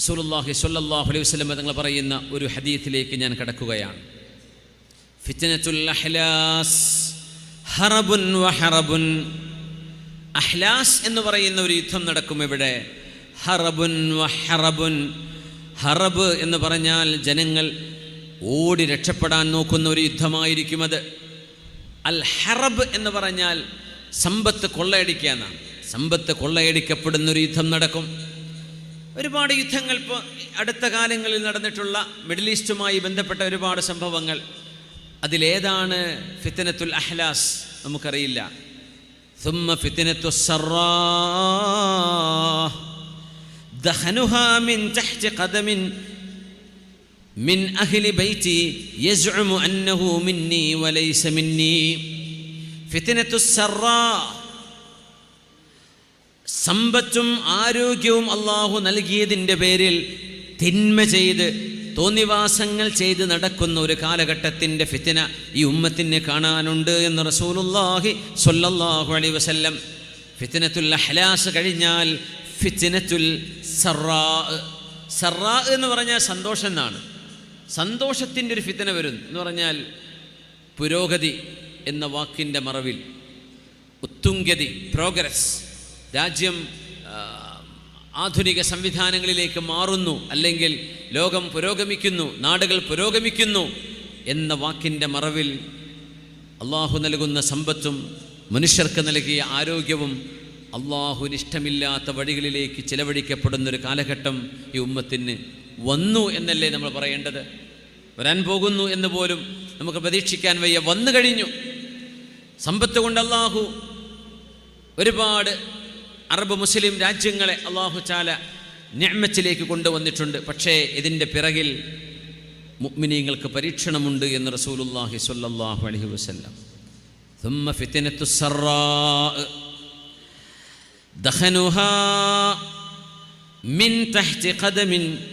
റസൂലുള്ളാഹി സ്വല്ലല്ലാഹു അലൈഹി വസല്ലം തങ്ങൾ പറയുന്ന ഒരു ഹദീത്തിലേക്ക് ഞാൻ കടക്കുകയാണ്. ഫിത്നത്തുൽ അഹ്ലാസ് ഹറബുൻ വഹറബുൻ അഹ്ലാസ് എന്ന് പറയുന്ന ഒരു യുദ്ധം നടക്കും ഇവിടെ. ഹറബുൻ വഹറബുൻ ഹറബ് എന്ന് പറഞ്ഞാൽ ജനങ്ങൾ ഓടി രക്ഷപ്പെടാൻ നോക്കുന്ന ഒരു യുദ്ധമായിരിക്കും അത്. അൽ ഹറബ് എന്ന് പറഞ്ഞാൽ സമ്പത്ത് കൊള്ളയടിക്കുക എന്നാണ്. സമ്പത്ത് കൊള്ളയടിക്കപ്പെടുന്ന ഒരു യുദ്ധം നടക്കും. ഒരുപാട് യുദ്ധങ്ങൾ ഇപ്പോൾ അടുത്ത കാലങ്ങളിൽ നടന്നിട്ടുള്ള മിഡിൽ ഈസ്റ്റുമായി ബന്ധപ്പെട്ട ഒരുപാട് സംഭവങ്ങൾ അതിലേതാണ് ഫിത്തനത്തുൽ അഹ്ലാസ് നമുക്കറിയില്ല ثم فتنة السراء دخنها من تحت قدم من أهل بيتي يزعم أنه مني وليس مني فتنة السراء സമ്പത്തും ആരോഗ്യവും അള്ളാഹു നൽകിയതിന്റെ പേരിൽ തിന്മ ചെയ്ത് തോന്നിവാസങ്ങൾ ചെയ്ത് നടക്കുന്ന ഒരു കാലഘട്ടത്തിന്റെ ഫിത്തിന ഈ ഉമ്മത്തിന് കാണാനുണ്ട് എന്ന് റസൂലുല്ലാഹി സൊല്ലാഹു അലൈ വസല്ലം ഫിത്തിനത്തുൽ അഹ്ലാസ് കഴിഞ്ഞാൽ ഫിത്തിനത്തുൽ സറാ സറാ എന്ന് പറഞ്ഞാൽ സന്തോഷം എന്നാണ്. സന്തോഷത്തിന്റെ ഒരു ഫിത്തന വരും എന്ന് പറഞ്ഞാൽ പുരോഗതി എന്ന വാക്കിന്റെ മറവിൽ ഉത്തുംഗതി പ്രോഗ്രസ് രാജ്യം ആധുനിക സംവിധാനങ്ങളിലേക്ക് മാറുന്നു അല്ലെങ്കിൽ ലോകം പുരോഗമിക്കുന്നു നാടുകൾ പുരോഗമിക്കുന്നു എന്ന വാക്കിന്റെ മറവിൽ അള്ളാഹു നൽകുന്ന സമ്പത്തും മനുഷ്യർക്ക് നൽകിയ ആരോഗ്യവും അള്ളാഹുവിന് ഇഷ്ടമില്ലാത്ത വഴികളിലേക്ക് ചിലവഴിക്കപ്പെടുന്നൊരു കാലഘട്ടം ഈ ഉമ്മത്തിന് വന്നു എന്നല്ലേ നമ്മൾ പറയേണ്ടത്? വരാൻ പോകുന്നു എന്ന് പോലും നമുക്ക് പ്രതീക്ഷിക്കാൻ വയ്യ. വന്നു കഴിഞ്ഞു. സമ്പത്ത് കൊണ്ട് അള്ളാഹു ഒരുപാട് അറബ് മുസ്ലിം രാജ്യങ്ങളെ അള്ളാഹു ചാല ഞാമച്ചിലേക്ക് കൊണ്ടുവന്നിട്ടുണ്ട് പക്ഷേ ഇതിൻ്റെ പിറകിൽ മുഅ്മിനീങ്ങൾക്ക് പരീക്ഷണമുണ്ട് എന്ന് റസൂലുള്ളാഹി സ്വല്ലല്ലാഹു അലൈഹി വസല്ലം ثم فتنة السراء دخنها من تحت قدم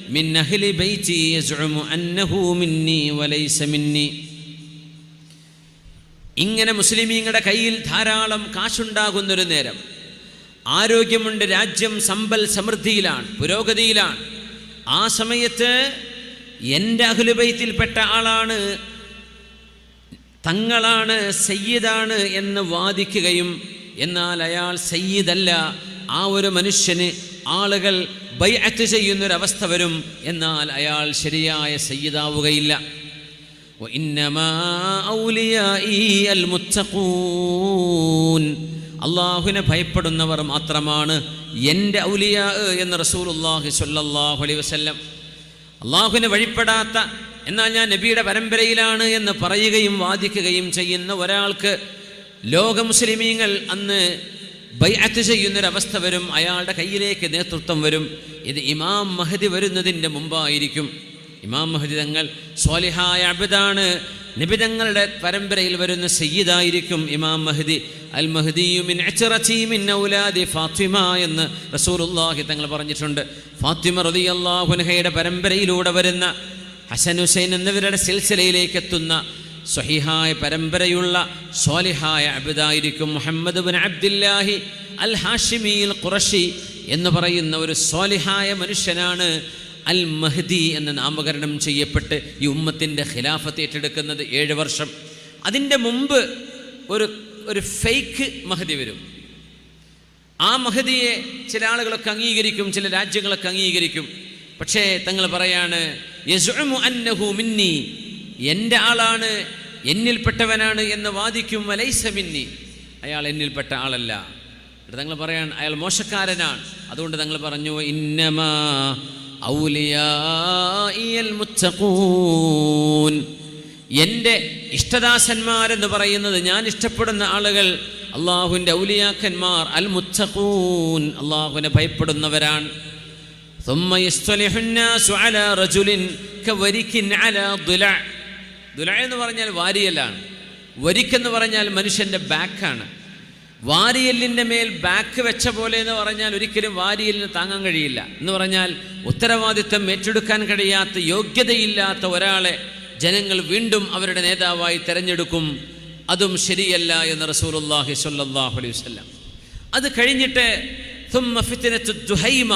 من أهل بيتي يزعم أنه مني وليس مني ഇങ്ങനെ മുസ്ലിമീങ്ങളുടെ കയ്യിൽ ധാരാളം കാശുണ്ടാകുന്നൊരു നേരം ആരോഗ്യമുണ്ട് രാജ്യം സമ്പൽ സമൃദ്ധിയിലാണ് പുരോഗതിയിലാണ്. ആ സമയത്ത് എന്റെ അഹുലുബൈത്തിൽപ്പെട്ട ആളാണ് തങ്ങളാണ് സയ്യിദാണ് എന്ന് വാദിക്കുകയും എന്നാൽ അയാൾ സയ്യിദല്ല ആ ഒരു മനുഷ്യന് ആളുകൾ ബൈഅത്ത് ചെയ്യുന്നൊരവസ്ഥ വരും എന്നാൽ അയാൾ ശരിയായ സയ്യിദാവുകയില്ല. ഇന്നമാ ഔലിയാ ഈ അൽ മുത്തഖൂൻ. അള്ളാഹുവിനെ ഭയപ്പെടുന്നവർ മാത്രമാണ് എന്റെ ഔലിയ എന്ന് റസൂലുള്ളാഹി സ്വല്ലല്ലാഹു അലൈ വസ്ല്ലം. അള്ളാഹുവിനെ വഴിപ്പെടാത്ത എന്നാൽ ഞാൻ നബിയുടെ പരമ്പരയിലാണ് എന്ന് പറയുകയും വാദിക്കുകയും ചെയ്യുന്ന ഒരാൾക്ക് ലോക മുസ്ലിമീങ്ങൾ അന്ന് ബൈഅത്ത് ചെയ്യുന്നൊരവസ്ഥ വരും അയാളുടെ കയ്യിലേക്ക് നേതൃത്വം വരും. ഇത് ഇമാം മഹദി വരുന്നതിന്റെ മുമ്പായിരിക്കും. ഇമാം മഹദി തങ്ങൾ സ്വാലിഹായ അബിദാണ്. നിബിതങ്ങളുടെ പരമ്പരയിൽ വരുന്ന സയ്യിദായിരിക്കും ഇമാം മഹദി. അൽ മഹദിയു മിൻ അച്റതി മിൻ ഔലാദി ഫാത്തിമ എന്ന് റസൂലുള്ളാഹി തങ്ങൾ പറഞ്ഞിട്ടുണ്ട്. ഫാത്തിമ റതി അൻഹയുടെ പരമ്പരയിലൂടെ വരുന്ന ഹസൻ ഹുസൈൻ എന്നിവരുടെ സിൽസിലയിലേക്ക് എത്തുന്ന സ്വഹിഹായ പരമ്പരയുള്ള സ്വാലിഹായ അബിദായിരിക്കും മുഹമ്മദ് ബിൻ അബ്ദില്ലാഹി അൽ ഹാഷിമിൽ ഖുറഷി എന്ന് പറയുന്ന ഒരു സ്വാലിഹായ മനുഷ്യനാണ് അൽ മഹദി എന്ന് നാമകരണം ചെയ്യപ്പെട്ട് ഈ ഉമ്മത്തിന്റെ ഖിലാഫത്ത് ഏറ്റെടുക്കുന്നത് ഏഴ് വർഷം. അതിന്റെ മുമ്പ് ഒരു ഒരു ഫേക്ക് മഹദി വരും. ആ മഹദിയെ ചില ആളുകളൊക്കെ അംഗീകരിക്കും ചില രാജ്യങ്ങളൊക്കെ അംഗീകരിക്കും. പക്ഷേ തങ്ങൾ പറയാണ് മിന്നി എന്റെ ആളാണ് എന്നിൽപ്പെട്ടവനാണ് എന്ന് വാദിക്കും വലൈസ മിന്നി. അയാൾ എന്നിൽപ്പെട്ട ആളല്ല. തങ്ങൾ പറയാൻ അയാൾ മോശക്കാരനാണ്. അതുകൊണ്ട് തങ്ങൾ പറഞ്ഞു ഇന്നമാ എന്റെ ഇഷ്ടദാസന്മാരെന്ന് പറയുന്നത് ഞാൻ ഇഷ്ടപ്പെടുന്ന ആളുകൾ അള്ളാഹുവിന്റെ ഔലിയാക്കന്മാർ അൽ മുത്തഖൂൻ അള്ളാഹുവിനെ ഭയപ്പെടുന്നവരാണ്. എന്ന് പറഞ്ഞാൽ വാരിയലാണ്. വരിക്കെന്ന് പറഞ്ഞാൽ മനുഷ്യന്റെ ബാക്കാണ് വാരിയല്ലിന്റെ മേൽ ബാക്ക് വെച്ച പോലെ എന്ന് പറഞ്ഞാൽ ഒരിക്കലും വാരിയല്ലിന് താങ്ങാൻ കഴിയില്ല. എന്ന് പറഞ്ഞാൽ ഉത്തരവാദിത്തം ഏറ്റെടുക്കാൻ കഴിയാത്ത യോഗ്യതയില്ലാത്ത ഒരാളെ ജനങ്ങൾ വീണ്ടും അവരുടെ നേതാവായി തിരഞ്ഞെടുക്കും. അതും ശരിയല്ല എന്ന് റസൂലുല്ലാഹി സ്വല്ലല്ലാഹു അലൈഹി വസ്ലം അത് കഴിഞ്ഞിട്ട് ദുഹൈമ.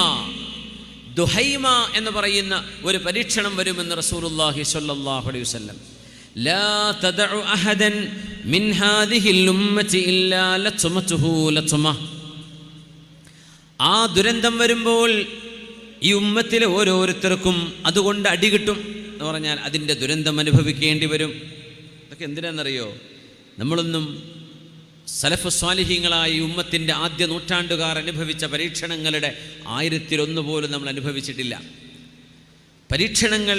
ദുഹൈമ എന്ന് പറയുന്ന ഒരു പരീക്ഷണം വരുമെന്ന് റസൂലുല്ലാഹി സ്വല്ലല്ലാഹു അലൈഹി വസ്ലം ലാ تدع അഹദൻ മിൻ ഹാദിഹിൽ الأمة ഇല്ലാ لطمته لطمة. ആ ദുരന്തം വരുമ്പോൾ ഈ ഉമ്മത്തിലെ ഓരോരുത്തർക്കും അതുകൊണ്ട് അടി കിട്ടും എന്ന് പറഞ്ഞാൽ അതിന്റെ ദുരന്തം അനുഭവിക്കേണ്ടി വരും. ഇതൊക്കെ എന്തിനാണെന്നറിയോ? നമ്മളൊന്നും സലഫ് സ്വാലിഹ്യങ്ങളായി ഉമ്മത്തിന്റെ ആദ്യ നൂറ്റാണ്ടുകാർ അനുഭവിച്ച പരീക്ഷണങ്ങളുടെ ആയിരത്തിലൊന്ന് പോലും നമ്മൾ അനുഭവിച്ചിട്ടില്ല. പരീക്ഷണങ്ങൾ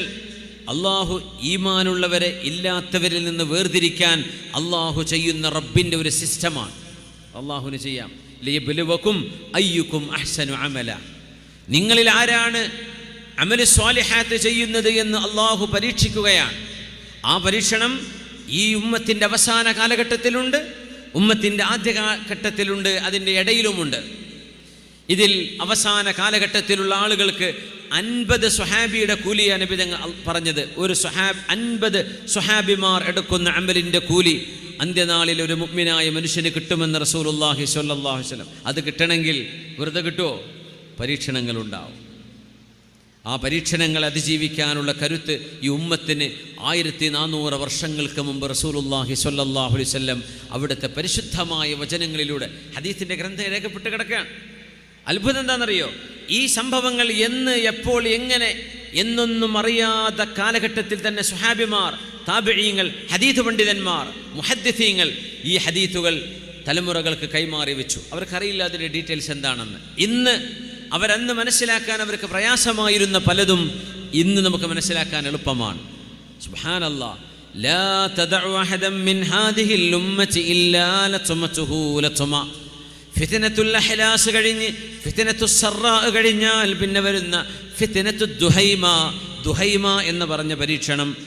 അള്ളാഹു ഈമാനുള്ളവരെ ഇല്ലാത്തവരിൽ നിന്ന് വേർതിരിക്കാൻ അള്ളാഹു ചെയ്യുന്ന റബ്ബിന്റെ ഒരു സിസ്റ്റമാണ്. അള്ളാഹുവിന് ചെയ്യാം. ലിയബലുവക്കും അയ്യുക്കും അഹ്സനു അമല. നിങ്ങളിൽ ആരാണ് അമൽ സ്വാലിഹാത്ത് ചെയ്യുന്നത് എന്ന് അള്ളാഹു പരീക്ഷിക്കുകയാണ്. ആ പരീക്ഷണം ഈ ഉമ്മത്തിന്റെ അവസാന കാലഘട്ടത്തിലുണ്ട് ഉമ്മത്തിന്റെ ആദ്യ ഘട്ടത്തിലുണ്ട് അതിന്റെ ഇടയിലുമുണ്ട്. ഇതിൽ അവസാന കാലഘട്ടത്തിലുള്ള ആളുകൾക്ക് അൻപത് സുഹാബിയുടെ കൂലിയാണ് നബിതങ്ങൾ പറഞ്ഞത്. ഒരു സുഹാബ് അൻപത് സുഹാബിമാർ എടുക്കുന്ന അമലിന്റെ കൂലി അന്ത്യനാളിൽ ഒരു മുഗ്മിനായ മനുഷ്യന് കിട്ടുമെന്ന് റസൂലുല്ലാഹി സ്വല്ലല്ലാഹു അലൈഹി വസല്ലം. അത് കിട്ടണമെങ്കിൽ വെറുതെ കിട്ടുമോ പരീക്ഷണങ്ങളുണ്ടാവും. ആ പരീക്ഷണങ്ങൾ അതിജീവിക്കാനുള്ള കരുത്ത് ഈ ഉമ്മത്തിന് ആയിരത്തി നാനൂറ് വർഷങ്ങൾക്ക് മുമ്പ് റസൂലുല്ലാഹി വസല്ലം അവിടുത്തെ പരിശുദ്ധമായ വചനങ്ങളിലൂടെ ഹദീസിന്റെ ഗ്രന്ഥം രേഖപ്പെട്ട് കിടക്കുകയാണ്. അത്ഭുതം എന്താണെന്നറിയോ? ഈ സംഭവങ്ങൾ എന്ന് എപ്പോൾ എങ്ങനെ എന്നൊന്നും അറിയാത്ത കാലഘട്ടത്തിൽ തന്നെ സുഹാബിമാർ താബിഴീങ്ങൾ ഹദീത്ത് പണ്ഡിതന്മാർ മുഹദ്ദിഥീങ്ങൾ ഈ ഹദീത്തുകൾ തലമുറകൾക്ക് കൈമാറി വെച്ചു. അവർക്കറിയില്ല അതിന്റെ ഡീറ്റെയിൽസ് എന്താണെന്ന്. ഇന്ന് അവരന്ന് മനസ്സിലാക്കാൻ അവർക്ക് പ്രയാസമായിരുന്ന പലതും ഇന്ന് നമുക്ക് മനസ്സിലാക്കാൻ എളുപ്പമാണ്. സുഹാനല്ലാ ഫിത്നത്തുൽ അഹ്ലാസ് കഴിഞ്ഞ് ഫിത്തിനത്തു സറാ കഴിഞ്ഞാൽ പിന്നെ വരുന്ന ഫിത്തിനത്തു ദുഹൈമ ദുഹൈമ എന്ന് പറഞ്ഞ പരീക്ഷണം.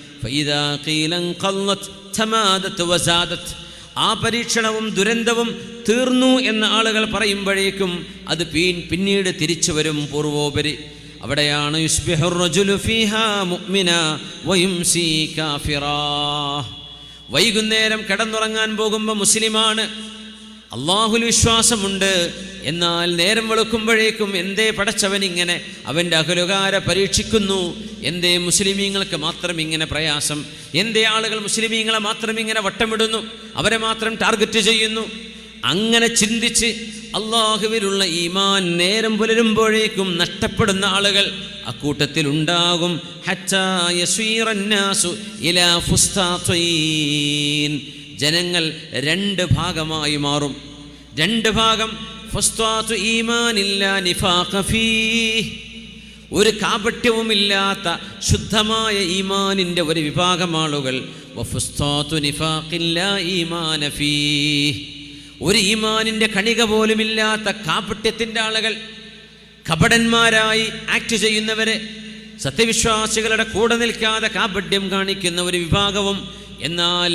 ആ പരീക്ഷണവും ദുരന്തവും തീർന്നു എന്ന് ആളുകൾ പറയുമ്പോഴേക്കും അത് പീൻ പിന്നീട് തിരിച്ചു വരും പൂർവോപരി. അവിടെയാണ് വൈകുന്നേരം കിടന്നുറങ്ങാൻ പോകുമ്പോൾ മുസ്ലിമാണ് അള്ളാഹുൽ വിശ്വാസമുണ്ട്. എന്നാൽ നേരം വെളുക്കുമ്പോഴേക്കും എന്തേ പടച്ചവൻ ഇങ്ങനെ അവന്റെ അകലുകാര പരീക്ഷിക്കുന്നു? എന്തേ മുസ്ലിമീങ്ങൾക്ക് മാത്രം ഇങ്ങനെ പ്രയാസം? എന്തേ ആളുകൾ മുസ്ലിമീങ്ങളെ മാത്രം ഇങ്ങനെ വട്ടമിടുന്നു? അവരെ മാത്രം ടാർഗറ്റ് ചെയ്യുന്നു? അങ്ങനെ ചിന്തിച്ച് അള്ളാഹുവിലുള്ള ഈമാൻ നേരം പുലരുമ്പോഴേക്കും നഷ്ടപ്പെടുന്ന ആളുകൾ അക്കൂട്ടത്തിൽ ഉണ്ടാകും. ജനങ്ങൾ രണ്ട് ഭാഗമായി മാറും രണ്ട് ഭാഗം. ഒരു കാപട്യവുമില്ലാത്ത ശുദ്ധമായ ഈമാനിന്റെ ഒരു വിഭാഗം ആളുകൾ. ഒരു ഈമാനിന്റെ കണിക പോലുമില്ലാത്ത കാപട്യത്തിന്റെ ആളുകൾ കപടന്മാരായി ആക്ട് ചെയ്യുന്നവരെ സത്യവിശ്വാസികളുടെ കൂടെ നിൽക്കാതെ കാപട്യം കാണിക്കുന്ന ഒരു വിഭാഗവും എന്നാൽ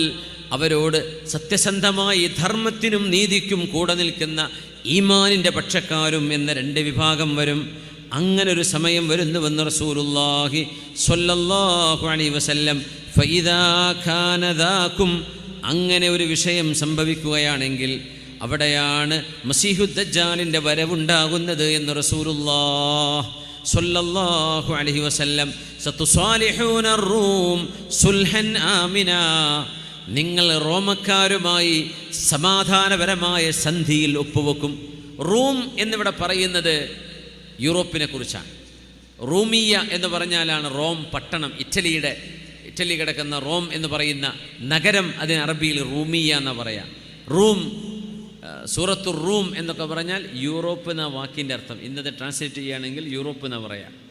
അവരോട് സത്യസന്ധമായി ധർമ്മത്തിനും നീതിക്കും കൂടെ നിൽക്കുന്ന ഈമാനിന്റെ പക്ഷക്കാരും എന്ന രണ്ട് വിഭാഗം വരും. അങ്ങനെ ഒരു സമയം വരുന്നുവെന്ന് റസൂലുള്ളാഹി സ്വല്ലല്ലാഹു അലൈഹി വസല്ലം ഫഇദാ ഖാന ദാക്കും അങ്ങനെ ഒരു വിഷയം സംഭവിക്കുകയാണെങ്കിൽ അവിടെയാണ് മസീഹുദ്ദജാലിന്റെ വരവുണ്ടാകുന്നത് എന്ന് റസൂലുള്ളാഹ് സ്വല്ലല്ലാഹു അലൈഹി വസല്ലം. സത്തുസാലിഹൂന റൂം സുൽഹൻ ആമിന. നിങ്ങൾ റോമക്കാരുമായി സമാധാനപരമായ സന്ധിയിൽ ഒപ്പുവെക്കും. റൂം എന്നിവിടെ പറയുന്നത് യൂറോപ്പിനെ കുറിച്ചാണ്. റൂമിയ എന്ന് പറഞ്ഞാലാണ് റോം പട്ടണം. ഇറ്റലിയുടെ ഇറ്റലി കിടക്കുന്ന റോം എന്ന് പറയുന്ന നഗരം അതിന് അറബിയിൽ റൂമിയ എന്ന് പറയാം. റൂം സൂറത്തു റൂം എന്നൊക്കെ പറഞ്ഞാൽ യൂറോപ്പ് എന്ന വാക്കിന്റെ അർത്ഥം. ഇന്നത്തെ ട്രാൻസ്ലേറ്റ് ചെയ്യുകയാണെങ്കിൽ യൂറോപ്പ് എന്ന് പറയാം.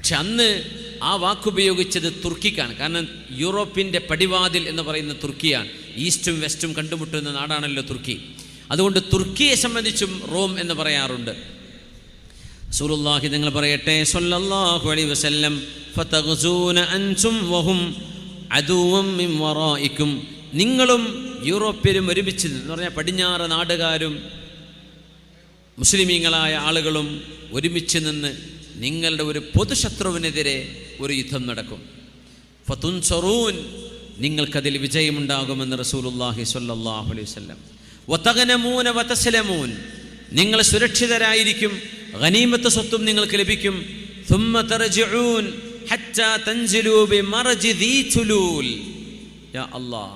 പക്ഷെ അന്ന് ആ വാക്കുപയോഗിച്ചത് തുർക്കിക്കാണ്. കാരണം യൂറോപ്പിന്റെ പടിവാതിൽ എന്ന് പറയുന്ന തുർക്കിയാണ്. ഈസ്റ്റും വെസ്റ്റും കണ്ടുമുട്ടുന്ന നാടാണല്ലോ തുർക്കി. അതുകൊണ്ട് തുർക്കിയെ സംബന്ധിച്ചും റോം എന്ന് പറയാറുണ്ട്. റസൂലുള്ളാഹി നിങ്ങൾ പറയട്ടെ സൊല്ലാഹു അലൈഹി വസല്ലം അൻതും വഹും അതുവും നിങ്ങളും യൂറോപ്യരും ഒരുമിച്ച് എന്ന് പറഞ്ഞാൽ പടിഞ്ഞാറ് നാടുകാരും മുസ്ലിമീങ്ങളായ ആളുകളും ഒരുമിച്ച് നിന്ന് നിങ്ങളുടെ ഒരു പൊതുശത്രുവിനെതിരെ ഒരു യുദ്ധം നടക്കും ഫതുൻസറൂൻ നിങ്ങൾക്കതിൽ വിജയമുണ്ടാകുമെന്ന് റസൂലുള്ളാഹി സ്വല്ലല്ലാഹു അലൈഹി വസല്ലം വതഗനമൂന വതസ്ലമൂൻ നിങ്ങൾ സുരക്ഷിതരായിരിക്കും ഗനീമത്ത് സ്വത്തും നിങ്ങൾക്ക് ലഭിക്കും ثم ترجعون حتى تنزلوا بمرج ذي تلول يا الله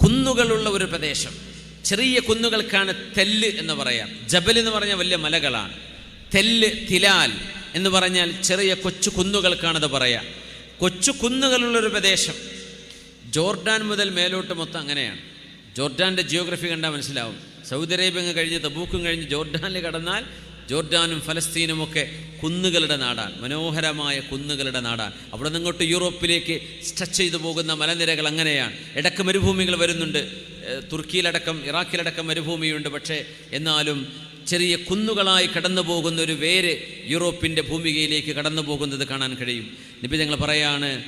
കുന്നുകളുള്ള ഒരു പ്രദേശം ചെറിയ കുന്നുകൾക്കാണ് തെല്ല് എന്ന് പറയാം. ജബൽ എന്ന് പറഞ്ഞാൽ വലിയ മലകളാണ്. തെല്ല് തിലാൽ എന്ന് പറഞ്ഞാൽ ചെറിയ കൊച്ചു കുന്നുകൾക്കാണത് പറയാം. കൊച്ചു കുന്നുകളുള്ളൊരു പ്രദേശം. ജോർഡാൻ മുതൽ മേലോട്ട് മൊത്തം അങ്ങനെയാണ്. ജോർഡാന്റെ ജിയോഗ്രഫി കണ്ടാൽ മനസ്സിലാവും. സൗദി അറേബ്യ അങ്ങ് കഴിഞ്ഞ് തബൂക്കും കഴിഞ്ഞ് ജോർഡാനിൽ കടന്നാൽ ജോർഡാനും ഫലസ്തീനും ഒക്കെ കുന്നുകളുടെ നാടാണ്. മനോഹരമായ കുന്നുകളുടെ നാടാണ്. അവിടെ നിന്ന് ഇങ്ങോട്ട് യൂറോപ്പിലേക്ക് സ്ട്രെച്ച് ചെയ്തു പോകുന്ന മലനിരകൾ അങ്ങനെയാണ്. ഇടയ്ക്ക് മരുഭൂമികൾ വരുന്നുണ്ട്. തുർക്കിയിലടക്കം ഇറാഖിലടക്കം മരുഭൂമിയുണ്ട്. പക്ഷേ എന്നാലും ചെറിയ കുന്നുകളായി കടന്നു പോകുന്ന ഒരു വേര് യൂറോപ്പിന്റെ ഭൂമികയിലേക്ക് കടന്നു പോകുന്നത് കാണാൻ കഴിയും. നബി ഞങ്ങൾ പറയാണ്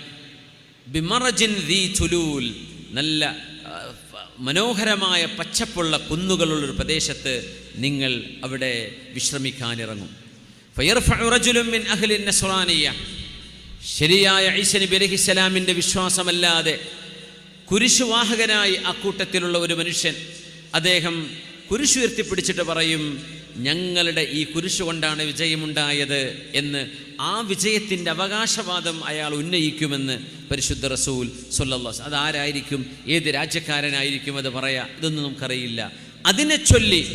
ബിമറജിൻ ദി ചുലൂൽ നല്ല മനോഹരമായ പച്ചപ്പുള്ള കുന്നുകളുള്ളൊരു പ്രദേശത്ത് നിങ്ങൾ അവിടെ വിശ്രമിക്കാനിറങ്ങും. ഫയർഫഉ റജുലുൻ മിൻ അഹ്ലി നസ്റാനിയ്യ ശരിയായ ഐസനബി അലൈഹിസ്സലാമിന്റെ വിശ്വാസമല്ലാതെ കുരിശുവാഹകനായി അക്കൂട്ടത്തിലുള്ള ഒരു മനുഷ്യൻ അദ്ദേഹം കുരിശു ഉയർത്തിപ്പിടിച്ചിട്ട് പറയും ഞങ്ങളുടെ ഈ കുരിശു കൊണ്ടാണ് വിജയമുണ്ടായത് എന്ന് ആ വിജയത്തിന്റെ അവകാശവാദം അയാൾ ഉന്നയിക്കുമെന്ന് പരിശുദ്ധ റസൂൽ സൊല്ലാസ് അതാരായിരിക്കും ഏത് രാജ്യക്കാരനായിരിക്കും അത് പറയാ? ഇതൊന്നും നമുക്കറിയില്ല. അതിനെ ചൊല്ലി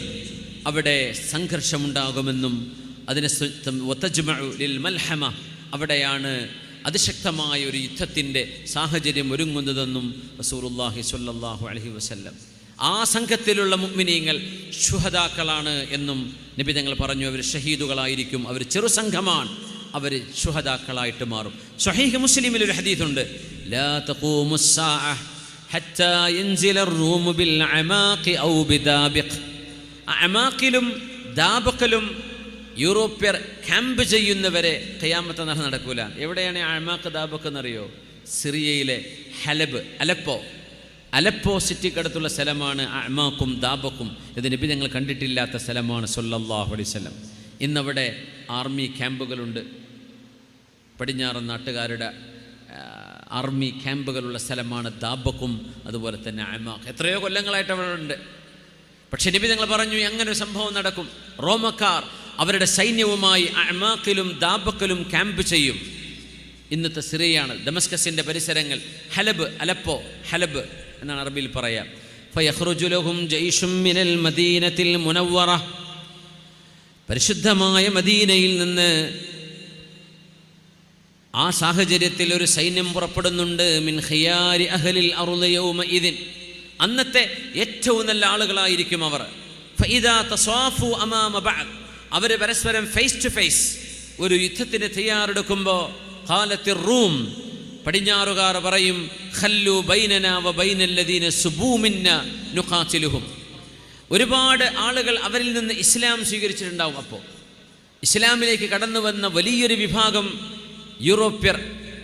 അവിടെ സംഘർഷമുണ്ടാകുമെന്നും അതിനെ മൽഹമ അവിടെയാണ് അതിശക്തമായ ഒരു യുദ്ധത്തിന്റെ സാഹചര്യം ഒരുങ്ങുന്നതെന്നും റസൂറുല്ലാഹി സല്ലാഹു അലഹി വസ്ല്ലം. ആ സംഘത്തിലുള്ള മുഗ്മിനീങ്ങൾ ശുഹദാക്കളാണ് എന്നും നബി തങ്ങൾ പറഞ്ഞു അവർ ഷഹീദുകളായിരിക്കും. അവർ ചെറുസംഘമാണ് അവർ ശുഹദാക്കളായിട്ട് മാറും. ഷഹീഹ് മുസ്ലിമിൽ ഒരു ഹദീദുണ്ട് ും ദാബക്കലും യൂറോപ്യർ ക്യാമ്പ് ചെയ്യുന്നവരെ ഖിയാമത്ത് നാൾ നടക്കൂല. എവിടെയാണ് അമാക്ക് ദാബക്ക് എന്നറിയോ? സിറിയയിലെ ഹലബ് അലപ്പോ. അലപ്പോ സിറ്റിക്കടുത്തുള്ള സ്ഥലമാണ് അഴ്മാക്കും ദാബക്കും. ഇത് നബി ഞങ്ങൾ കണ്ടിട്ടില്ലാത്ത സ്ഥലമാണ് സൊല്ലാഹു സ്വലം ഇന്നവിടെ ആർമി ക്യാമ്പുകളുണ്ട്. പടിഞ്ഞാറൻ നാട്ടുകാരുടെ ആർമി ക്യാമ്പുകളുള്ള സ്ഥലമാണ് ദാബക്കും അതുപോലെ തന്നെ അമാഖ് എത്രയോ കൊല്ലങ്ങളായിട്ട് അവിടെ ഉണ്ട്. പക്ഷെ നബി ഞങ്ങൾ പറഞ്ഞു എങ്ങനെ ഒരു സംഭവം നടക്കും? റോമക്കാർ അവരുടെ സൈന്യവുമായി അമാക്കിലും ദാബക്കലും ക്യാമ്പ് ചെയ്യും. ഇന്നത്തെ സിറിയയാണ് ഡമസ്കസിന്റെ പരിസരങ്ങൾ ഹലബ് അലപ്പോ ഹലബ് എന്നാണ് അറബിയിൽ പറയാം. ഫയഹ്റുജുലഹും ജയ്ഷും മിനൽ മദീനത്തിൽ മുനവ്വറ. പരിശുദ്ധമായ മദീനയിൽ നിന്ന് ആ സാഹചര്യത്തിൽ ഒരു സൈന്യം പുറപ്പെടുന്നുണ്ട് മിൻ ഖിയാരി അഹലിൽ അറുലയൗമ ഇതിൻ അന്നത്തെ ഏറ്റവും നല്ല ആളുകളായിരിക്കും അവർ. ഫഇദാ തസ്വാഫു അമാമ ബഅദ്. അവർ പരസ്പരം ഫേസ് ടു ഫേസ് ഒരു യുദ്ധത്തിന് തയ്യാറെടുക്കുമ്പോൾ ഖാലത്തി റൂം പടിഞ്ഞാറുകാർ പറയും ഖല്ലു ബൈനന വ സുബൂമിന്ന ഒരുപാട് ആളുകൾ അവരിൽ നിന്ന് ഇസ്ലാം സ്വീകരിച്ചിട്ടുണ്ടാവും അപ്പോൾ ഇസ്ലാമിലേക്ക് കടന്നു വന്ന വലിയൊരു വിഭാഗം യൂറോപ്യർ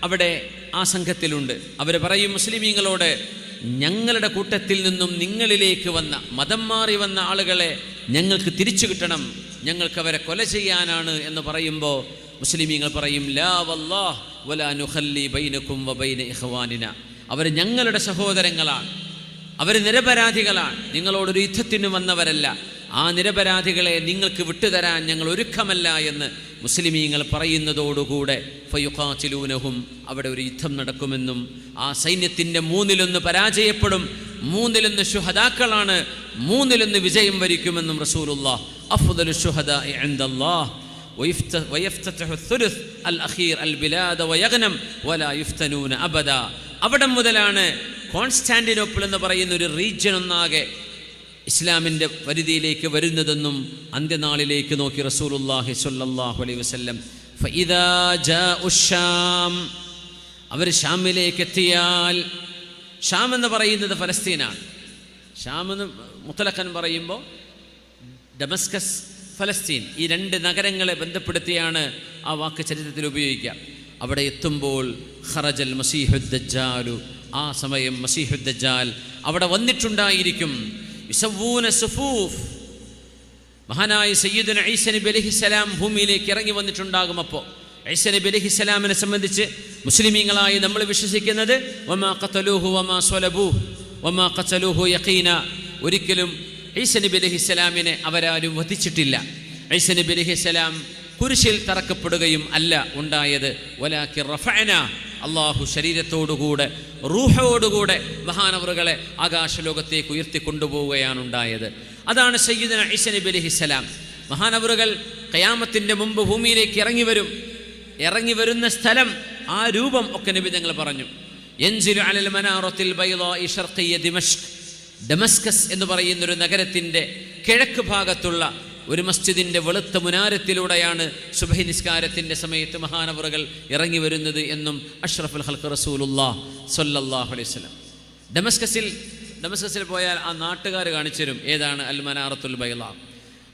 അവിടെ ആ സംഘത്തിലുണ്ട്. അവർ പറയും മുസ്ലിമീങ്ങളോട് ഞങ്ങളുടെ കൂട്ടത്തിൽ നിന്നും നിങ്ങളിലേക്ക് വന്ന മതം മാറി വന്ന ആളുകളെ ഞങ്ങൾക്ക് തിരിച്ചു കിട്ടണം ഞങ്ങൾക്ക് അവരെ കൊല ചെയ്യാനാണ് എന്ന് പറയുമ്പോൾ മുസ്ലിമീങ്ങൾ പറയും ലാ വല്ലാഹ് വലാ നുഹല്ലി ബൈനക്കും വബൈന ഇഹ്വാനിന അവർ ഞങ്ങളുടെ സഹോദരങ്ങളാണ് അവർ നിരപരാധികളാണ് നിങ്ങളോടൊരു യുദ്ധത്തിന് വന്നവരല്ല. ആ നിരപരാധികളെ നിങ്ങൾക്ക് വിട്ടുതരാൻ ഞങ്ങൾ ഒരുക്കമല്ല എന്ന് മുസ്ലിമീങ്ങൾ പറയുന്നതോടുകൂടെ ഫയുഖാച്ചിലൂനഹും അവിടെ ഒരു യുദ്ധം നടക്കുമെന്നും ആ സൈന്യത്തിന്റെ മൂന്നിലൊന്ന് പരാജയപ്പെടും മൂന്നിലൊന്ന് ശുഹദാക്കളാണ് മൂന്നിലൊന്ന് വിജയം വരിക്കുമെന്നും റസൂലുള്ള അഫ്ദലു ശുഹദ എന്തല്ലാഹ് അവിടെ മുതലാണ് കോൺസ്റ്റാന്റിനോപ്പിൾ എന്ന് പറയുന്ന ഒരു റീജ്യൻ ഒന്നാകെ ഇസ്ലാമിന്റെ പരിധിയിലേക്ക് വരുന്നതെന്നും അന്ത്യനാളിലേക്ക് നോക്കി റസൂലുല്ലാഹി സല്ലാഹു അലൈ വസ്ല്ലം അവർ ഷാമിലേക്ക് എത്തിയാൽ ഷാം എന്ന് പറയുന്നത് ഫലസ്തീനാണ്. ഷാം എന്ന് മുത്തലക്കൻ പറയുമ്പോൾ ഡമസ്കസ് ഫലസ്തീൻ ഈ രണ്ട് നഗരങ്ങളെ ബന്ധപ്പെടുത്തിയാണ് ആ വാക്ക് ചരിത്രത്തിൽ ഉപയോഗിക്കുക. അവിടെ എത്തുമ്പോൾ ഹറജൽ മസീഹുദ്ദാലു ആ സമയം മസീഹുദ്ദാൽ അവിടെ വന്നിട്ടുണ്ടായിരിക്കും. യുസവ്വൂന സുഫൂഫ് മഹാനായ സയ്യിദുന ഈസ നബി അലൈഹിസ്സലാം ഭൂമിയിലേക്ക് ഇറങ്ങി വന്നിട്ടുണ്ടാകും അപ്പോൾ ഈസ നബി അലൈഹിസ്സലാമിനെ സംബന്ധിച്ച് മുസ്ലിമീങ്ങളായി നമ്മൾ വിശ്വസിക്കുന്നത് വമാ ഖതലൂഹു വമാ സ്വലബൂഹ് വമാ ഖതലൂഹു യഖീന. ഒരിക്കലും ഈസ നബി അലൈഹിസ്സലാമിനെ അവരാരും വധിച്ചിട്ടില്ല. ഐസ നബി അലൈഹിസ്സലാം കുരിശിൽ തറക്കപ്പെടുകയും അല്ല ഉണ്ടായത്. വലാക്കി റഫഅന അള്ളാഹു ശരീരത്തോടുകൂടെ റൂഹയോടുകൂടെ മഹാനവറുകളെ ആകാശലോകത്തേക്ക് ഉയർത്തി കൊണ്ടുപോവുകയാണ് ഉണ്ടായത് അതാണ് സയ്യിദന ഐസ അലഹിസ്സലാം മഹാനവറുകൾ കയാമത്തിന്റെ മുമ്പ് ഭൂമിയിലേക്ക് ഇറങ്ങി വരും. ഇറങ്ങി വരുന്ന സ്ഥലം ആ രൂപം ഒക്കെ നബി ഞങ്ങൾ പറഞ്ഞു. യൻസിലു അലൽ മനാറത്തിൽ ദിമഷ്ക് ഡമസ്കസ് എന്ന് പറയുന്നൊരു നഗരത്തിന്റെ കിഴക്ക് ഭാഗത്തുള്ള ഒരു മസ്ജിദിന്റെ വെളുത്ത മുനാരത്തിലൂടെയാണ് സുബഹി നിസ്കാരത്തിന്റെ സമയത്ത് മഹാനവറുകൾ ഇറങ്ങി വരുന്നത് എന്നും അഷ്റഫുൽ ഹൽക്ക് റസൂലുല്ലാ സൊല്ലാഹു അലൈഹി സ്വലം ഡമസ്കസിൽ ഡമസ്കസിൽ പോയാൽ ആ നാട്ടുകാർ കാണിച്ചുതരും ഏതാണ് അൽ മനാറത്തുൽ ബൈള.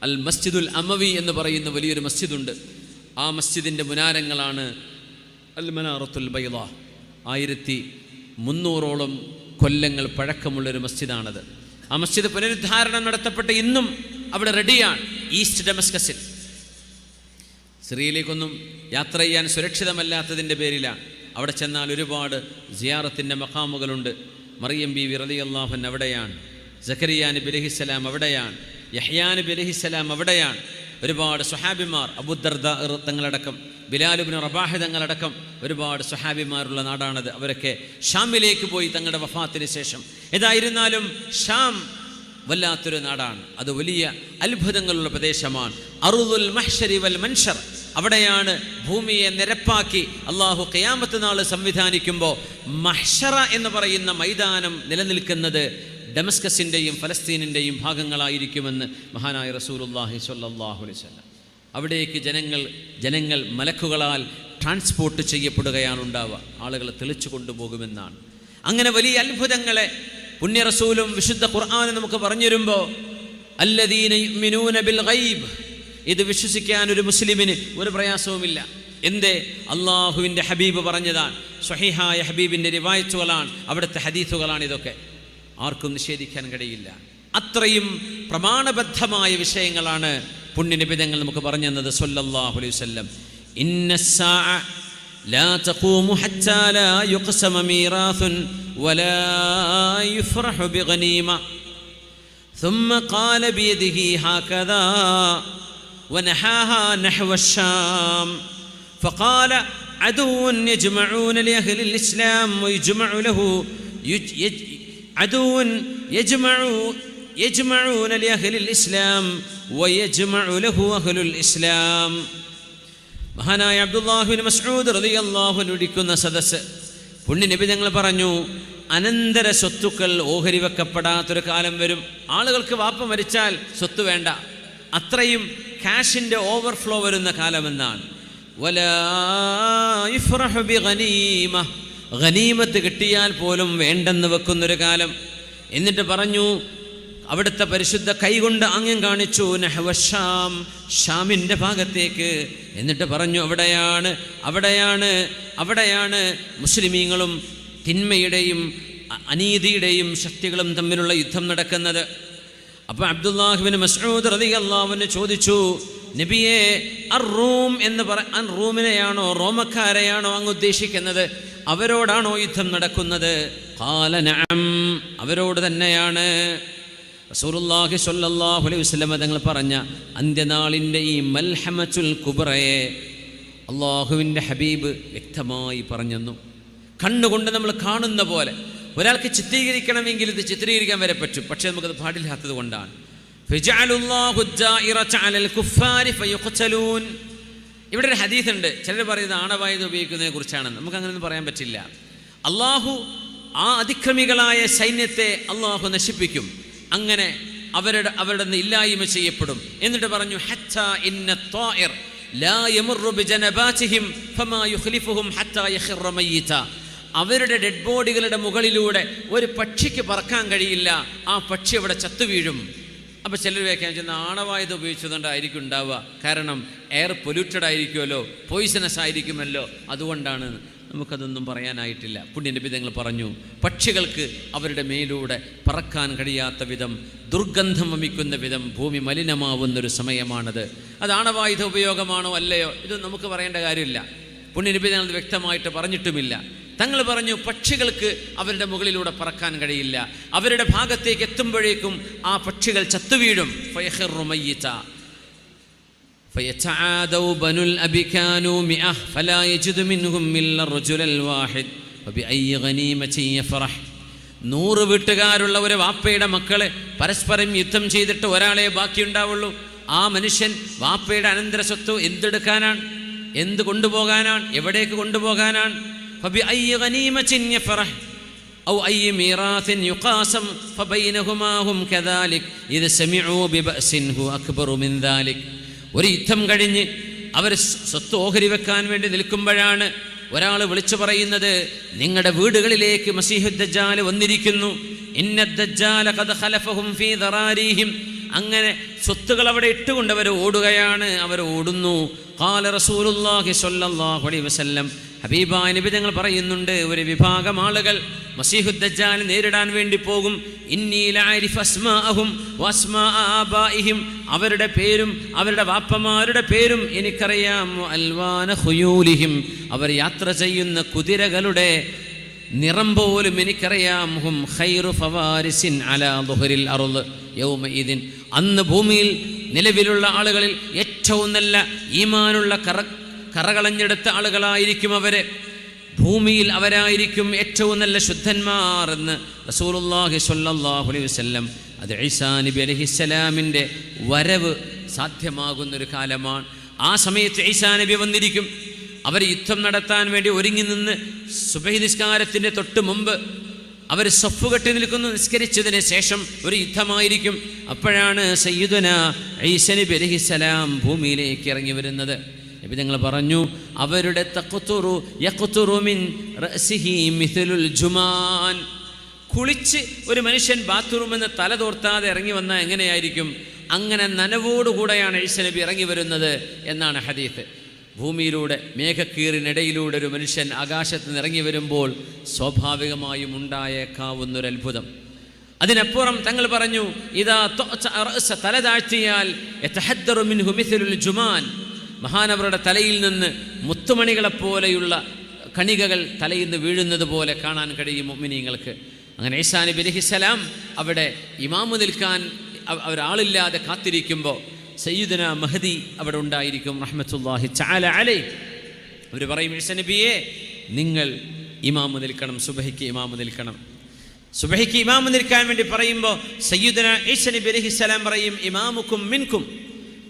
അൽ മസ്ജിദുൽ അമവി എന്ന് പറയുന്ന വലിയൊരു മസ്ജിദുണ്ട്. ആ മസ്ജിദിന്റെ മുനാരങ്ങളാണ് അൽ മനാറത്തുൽ ബൈള. ആയിരത്തി മുന്നൂറോളം കൊല്ലങ്ങൾ പഴക്കമുള്ളൊരു മസ്ജിദാണത്. ആ മസ്ജിദ് പുനരുദ്ധാരണം നടത്തപ്പെട്ട് ഇന്നും അവിടെ റെഡിയാണ് ഈസ്റ്റ് ഡെമസ്കസിൽ. സിറിയയിലേക്കൊന്നും യാത്ര ചെയ്യാൻ സുരക്ഷിതമല്ലാത്തതിന്റെ പേരിലാണ് അവിടെ ചെന്നാൽ ഒരുപാട് സിയാറത്തിന്റെ മഖാമുകളുണ്ട്. മറിയം ബി വിറലി അള്ളാഹൻ അവിടെയാണ്. ജക്കരിയാൻ ബിലഹിസ്സലാം അവിടെയാണ്. യഹ്യാൻ ബിലഹിസ്സലാം അവിടെയാണ്. ഒരുപാട് സുഹാബിമാർ അബുദർദ തങ്ങളടക്കം ബിലാലുബിന് റബാഹ് തങ്ങളടക്കം ഒരുപാട് സുഹാബിമാരുള്ള നാടാണത്. അവരൊക്കെ ഷാമിലേക്ക് പോയി തങ്ങളുടെ വഫാത്തിന് ശേഷം. ഏതായിരുന്നാലും ഷാം വല്ലാത്തൊരു നാടാണ്. അത് വലിയ അത്ഭുതങ്ങളുള്ള പ്രദേശമാണ്. അറുദുൽ മഹ്ഷരി വൽ മൻഷർ. അവിടെയാണ് ഭൂമിയെ നിരപ്പാക്കി അള്ളാഹു കയാമത്ത് നാൾ സംവിധാനിക്കുമ്പോൾ മഹ്ഷറ എന്ന് പറയുന്ന മൈതാനം നിലനിൽക്കുന്നത് ഡെമസ്കസിന്റെയും ഫലസ്തീനിന്റെയും ഭാഗങ്ങളായിരിക്കുമെന്ന് മഹാനായ റസൂലുല്ലാഹി സ്വല്ലല്ലാഹു അലൈഹി വസല്ലം. അവിടേക്ക് ജനങ്ങൾ ജനങ്ങൾ മലക്കുകളാൽ ട്രാൻസ്പോർട്ട് ചെയ്യപ്പെടുകയാണ് ഉണ്ടാവുക. ആളുകളെ തെളിച്ചു കൊണ്ടുപോകുമെന്നാണ്. അങ്ങനെ വലിയ അത്ഭുതങ്ങളെ പുണ്യ റസൂലും വിശുദ്ധ ഖുർആാനും നമുക്ക് പറഞ്ഞുതരുമ്പോൾ അല്ലദീന യുഅ്മിനൂന ബിൽ ഗൈബ് ഇത് വിശ്വസിക്കാൻ ഒരു മുസ്ലിമിന് ഒരു പ്രയാസവുമില്ല എന്തേ അള്ളാഹുവിൻ്റെ ഹബീബ് പറഞ്ഞതാണ് സ്വഹിഹായ ഹബീബിൻ്റെ റിവായത്തുകളാണ് അവിടുത്തെ ഹദീസുകളാണ് ഇതൊക്കെ ആർക്കും നിഷേധിക്കാൻ കഴിയില്ല അത്രയും പ്രമാണബദ്ധമായ വിഷയങ്ങളാണ് പുണ്യനിബിധങ്ങൾ നമുക്ക് പറഞ്ഞു തന്നത് സല്ലല്ലാഹു അലൈഹി വസല്ലം ഇന്നസ്സാഅ لا تقوم حتى لا يقسم ميراث ولا يفرح بغنيمة ثم قال بيده هكذا ونحاها نحو الشام فقال عدو يجمعون لأهل الإسلام ويجمع له يج يج عدو يجمع يجمعون لأهل الإسلام ويجمع له أهل الإسلام മഹാനായ അബ്ദുല്ലാഹുവിൻ മസ്ഊദ് റളിയല്ലാഹു ഇരിക്കുന്ന സദസ്സ് പുണ്യ നബി ഞങ്ങൾ പറഞ്ഞു അനന്തര സ്വത്തുക്കൾ ഓഹരി വെക്കപ്പെടാത്തൊരു കാലം വരും. ആളുകൾക്ക് വാപ്പ മരിച്ചാൽ സ്വത്ത് വേണ്ട. അത്രയും ക്യാഷിന്റെ ഓവർഫ്ലോ വരുന്ന കാലമെന്നാണ്. ഗനീമത്ത് കിട്ടിയാൽ പോലും വേണ്ടെന്ന് വെക്കുന്നൊരു കാലം. എന്നിട്ട് പറഞ്ഞു അവിടുത്തെ പരിശുദ്ധ കൈകൊണ്ട് ആംഗ്യം കാണിച്ചു നെഹവഷാം ഷാമിന്റെ ഭാഗത്തേക്ക്. എന്നിട്ട് പറഞ്ഞു അവിടെയാണ് അവിടെയാണ് അവിടെയാണ് മുസ്ലിമീങ്ങളും തിന്മയുടെയും അനീതിയുടെയും ശക്തികളും തമ്മിലുള്ള യുദ്ധം നടക്കുന്നത്. അപ്പോൾ അബ്ദുല്ലാഹുബിന് മസ്ഊദ് റതി അള്ളാഹുവിന് ചോദിച്ചു നബിയെ അർ റൂം എന്ന് പറ അൻ റൂമിനെയാണോ റോമക്കാരെയാണോ അങ്ങ് ഉദ്ദേശിക്കുന്നത്? അവരോടാണോ യുദ്ധം നടക്കുന്നത്? കാലനം അവരോട് തന്നെയാണ്. റസൂറുല്ലാഹി സല്ലാഹു അലൈഹി വസ്ലമ തങ്ങൾ പറഞ്ഞ അന്ത്യനാളിന്റെ ഈ മൽഹമത്തുൽ കുബറയെ അള്ളാഹുവിന്റെ ഹബീബ് വ്യക്തമായി പറഞ്ഞെന്നു. കണ്ണുകൊണ്ട് നമ്മൾ കാണുന്ന പോലെ ഒരാൾക്ക് ചിത്രീകരിക്കണമെങ്കിൽ ഇത് ചിത്രീകരിക്കാൻ വരെ പറ്റും. പക്ഷേ നമുക്കത് പാടില്ലാത്തത് കൊണ്ടാണ്. ഇവിടെ ഒരു ഹദീസ് ഉണ്ട് ചിലർ പറയുന്നത് ആണവായുധം ഉപയോഗിക്കുന്നതിനെ കുറിച്ചാണ്. നമുക്ക് അങ്ങനെയൊന്നും പറയാൻ പറ്റില്ല. അള്ളാഹു ആ അതിക്രമികളായ സൈന്യത്തെ അള്ളാഹു നശിപ്പിക്കും. അങ്ങനെ അവരുടെ അവരുടെ ഇല്ലായ്മ ചെയ്യപ്പെടും. എന്നിട്ട് പറഞ്ഞു അവരുടെ ഡെഡ് ബോഡികളുടെ മുകളിലൂടെ ഒരു പക്ഷിക്ക് പറക്കാൻ കഴിയില്ല. ആ പക്ഷി അവിടെ ചത്തുവീഴും അപ്പോൾ ചിലർ വ്യാഖ്യാനം ചെയ്യുന്ന ആണവായുധം ഉപയോഗിച്ചതുകൊണ്ടായിരിക്കും ഉണ്ടാവുക. കാരണം എയർ പൊല്യൂട്ടഡ് ആയിരിക്കുമല്ലോ പോയിസണസ് ആയിരിക്കുമല്ലോ. അതുകൊണ്ടാണ് നമുക്കതൊന്നും പറയാനായിട്ടില്ല. പുണ്യനിബിതങ്ങൾ പറഞ്ഞു പക്ഷികൾക്ക് അവരുടെ മേലൂടെ പറക്കാൻ കഴിയാത്ത വിധം ദുർഗന്ധം വമിക്കുന്ന വിധം ഭൂമി മലിനമാവുന്നൊരു സമയമാണത്. അത് ആണവായുധ ഉപയോഗമാണോ അല്ലയോ? ഇത് നമുക്ക് പറയേണ്ട കാര്യമില്ല. പുണ്യനിബിതങ്ങൾ ഇത് വ്യക്തമായിട്ട് പറഞ്ഞിട്ടുമില്ല. തങ്ങൾ പറഞ്ഞു പക്ഷികൾക്ക് അവരുടെ മുകളിലൂടെ പറക്കാൻ കഴിയില്ല. അവരുടെ ഭാഗത്തേക്ക് എത്തുമ്പോഴേക്കും ആ പക്ഷികൾ ചത്തുവീഴും. ഫയഖിറു മയ്യിത്ത. فيتعادوا بنو الأب كانوا مئة فلا يجد منهم إلا الرجل الواحد فبأي غنيمة يفرح നൂറ് വീട്ടുകാരുള്ള ഒരു വാപ്പയുടെ മക്കള് പരസ്പരം യുദ്ധം ചെയ്തിട്ട് ഒരാളെ ബാക്കിയുണ്ടാവുള്ളൂ ആ മനുഷ്യൻ വാപ്പയുടെ അനന്തര സ്വത്ത് എന്തെടുക്കാനാണ് എന്ത് കൊണ്ടുപോകാനാണ് എവിടേക്ക് കൊണ്ടുപോകാനാണ് فبأي غنيمة يفرح أو أي ميراث يقاسم فبينهما هم كذلك إذا سمعوا ببأس هو أكبر من ذلك ഒരു യുദ്ധം കഴിഞ്ഞ് അവർ സ്വത്ത് ഓഹരി വെക്കാൻ വേണ്ടി നിൽക്കുമ്പോഴാണ് ഒരാൾ വിളിച്ചു പറയുന്നത് നിങ്ങളുടെ വീടുകളിലേക്ക് മസീഹുദ്ദജാൽ വന്നിരിക്കുന്നു. അങ്ങനെ സ്വത്തുകൾ അവിടെ ഇട്ടുകൊണ്ട് അവർ ഓടുകയാണ് അവർ ഓടുന്നു. ഖാല റസൂലുള്ളാഹി സ്വല്ലല്ലാഹു അലൈഹി വസല്ലം ഹബീബായ നബി തങ്ങൾ പറയുന്നുണ്ട് ഒരു വിഭാഗം ആളുകൾ മസീഹുദ്ദജാൽ നേരിടാൻ വേണ്ടി പോകും. അവരുടെ പേരും അവരുടെ വാപ്പമാരുടെ പേരും എനിക്കറിയാം. അൽവാന അവർ യാത്ര ചെയ്യുന്ന കുതിരകളുടെ നിറം പോലും എനിക്കറിയാം. ഹും ഖൈറു ഫവാരിസിൻ അലാ അന്ന് ഭൂമിയിൽ നിലവിലുള്ള ആളുകളിൽ ഏറ്റവും നല്ല ഈമാനുള്ള കറ കറകളഞ്ഞെടുത്ത ആളുകളായിരിക്കും അവർ. ഭൂമിയിൽ അവരായിരിക്കും ഏറ്റവും നല്ല ശുദ്ധന്മാർ എന്ന് റസൂലുള്ളാഹി സ്വല്ലല്ലാഹു അലൈഹി വസല്ലം അത് ഈസാ നബി അലൈഹിസ്സലാമിന്റെ വരവ് സാധ്യമാകുന്നൊരു കാലമാണ്. ആ സമയത്ത് ഈസാ നബി വന്നിരിക്കും. അവർ യുദ്ധം നടത്താൻ വേണ്ടി ഒരുങ്ങി നിന്ന് സുബഹി നിസ്കാരത്തിന്റെ തൊട്ട് മുമ്പ് അവർ സൊഫ് കെട്ടി നിൽക്കുന്നു. നിസ്കരിച്ചതിന് ശേഷം ഒരു യുദ്ധമായിരിക്കും. അപ്പോഴാണ് സയ്യിദുന ഈസ നബി അലൈഹിസ്സലാം ഭൂമിയിലേക്ക് ഇറങ്ങി വരുന്നത്. നബി ഞങ്ങൾ പറഞ്ഞു അവരുടെ തഖ്തുറു യഖ്തുറു മിൻ റഅസിഹി മിഥലുൽ ജുമാൻ. കുളിച്ച് ഒരു മനുഷ്യൻ ബാത്റൂമിൽ നിന്ന് തല തോർത്താതെ ഇറങ്ങി വന്നാൽ എങ്ങനെയായിരിക്കും? അങ്ങനെ നനവോടുകൂടെയാണ് ഈസ നബി ഇറങ്ങി വരുന്നത് എന്നാണ് ഹദീത്ത് ഭൂമിയിലൂടെ മേഘക്കീറിനിടയിലൂടെ ഒരു മനുഷ്യൻ ആകാശത്ത് നിന്ന് ഇറങ്ങി വരുമ്പോൾ സ്വാഭാവികമായും ഉണ്ടായേക്കാവുന്നൊരു അത്ഭുതം. അതിനപ്പുറം തങ്ങൾ പറഞ്ഞു ഇതാ തല താഴ്ത്തിയാൽ ജുമാൻ. മഹാനവരുടെ തലയിൽ നിന്ന് മുത്തുമണികളെപ്പോലെയുള്ള കണികകൾ തലയിൽ നിന്ന് വീഴുന്നത് പോലെ കാണാൻ കഴിയും മുഅ്മിനീങ്ങൾക്ക്. അങ്ങനെ ഈസാ നബി അലൈഹിസ്സലാം അവിടെ ഇമാമു നിൽക്കാൻ ഒരാളില്ലാതെ കാത്തിരിക്കുമ്പോൾ സയ്യിദന മഹദി അവിടെ ഉണ്ടായിരിക്കും റഹ്മത്തുല്ലാഹി ചാല അലൈ അവർ പറയും ഈസ നബിയെ നിങ്ങൾ ഇമാമു നിൽക്കണം സുബഹിക്ക് ഇമാമു നിൽക്കണം. സുബഹിക്ക് ഇമാമു നിൽക്കാൻ വേണ്ടി പറയുമ്പോൾ സയ്യിദന ഈശനബി നബി അലൈഹിസ്സലാം പറയും ഇമാമുക്കും മിൻകും.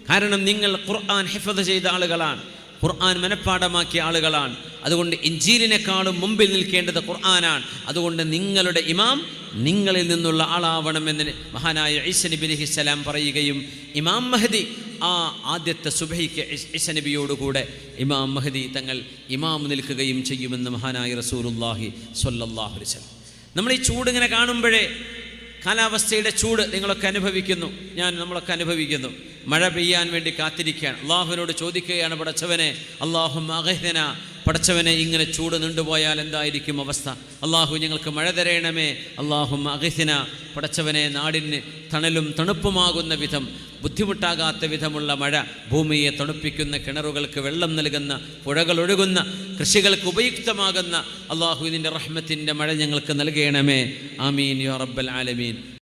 കാരണം നിങ്ങൾ ഖുർആൻ ഹിഫദ് ചെയ്ത ആളുകളാണ്. ഖുർആൻ മനഃപ്പാടമാക്കിയ ആളുകളാണ്. അതുകൊണ്ട് ഇഞ്ചീലിനെക്കാളും മുമ്പിൽ നിൽക്കേണ്ടത് ഖുർആനാണ്. അതുകൊണ്ട് നിങ്ങളുടെ ഇമാം നിങ്ങളിൽ നിന്നുള്ള ആളാവണമെന്ന് മഹാനായ ഈസ നബി അലൈഹിസ്സലാം പറയുകയും ഇമാം മഹദി ആ ആദ്യത്തെ സുബൈക്ക് ഈസ നബിയോടുകൂടെ ഇമാം മഹദി തങ്ങൾ ഇമാം നിൽക്കുകയും ചെയ്യുമെന്ന് മഹാനായ റസൂലുല്ലാഹി സൊല്ലാഹുലി നമ്മൾ ഈ ചൂട് ഇങ്ങനെ കാണുമ്പോഴേ കാലാവസ്ഥയുടെ ചൂട് നിങ്ങളൊക്കെ അനുഭവിക്കുന്നു. ഞാൻ നമ്മളൊക്കെ അനുഭവിക്കുന്നു. മഴ പെയ്യാൻ വേണ്ടി കാത്തിരിക്കുകയാണ്. അള്ളാഹുവിനോട് ചോദിക്കുകയാണ് പടച്ചവനെ അള്ളാഹു അഗഹന പടച്ചവനെ ഇങ്ങനെ ചൂട് നീണ്ടുപോയാൽ എന്തായിരിക്കും അവസ്ഥ? അള്ളാഹു ഞങ്ങൾക്ക് മഴ തരയണമേ അള്ളാഹു അഗഹിന പടച്ചവനെ നാടിന് തണലും തണുപ്പുമാകുന്ന വിധം ബുദ്ധിമുട്ടാകാത്ത വിധമുള്ള മഴ ഭൂമിയെ തണുപ്പിക്കുന്ന കിണറുകൾക്ക് വെള്ളം നൽകുന്ന പുഴകൾ ഒഴുകുന്ന കൃഷികൾക്ക് ഉപയുക്തമാകുന്ന അള്ളാഹുദിന്റെ റഹ്മത്തിന്റെ മഴ ഞങ്ങൾക്ക് നൽകണമേ. ആമീൻ യോ റബ്ബൽ ആലമീൻ.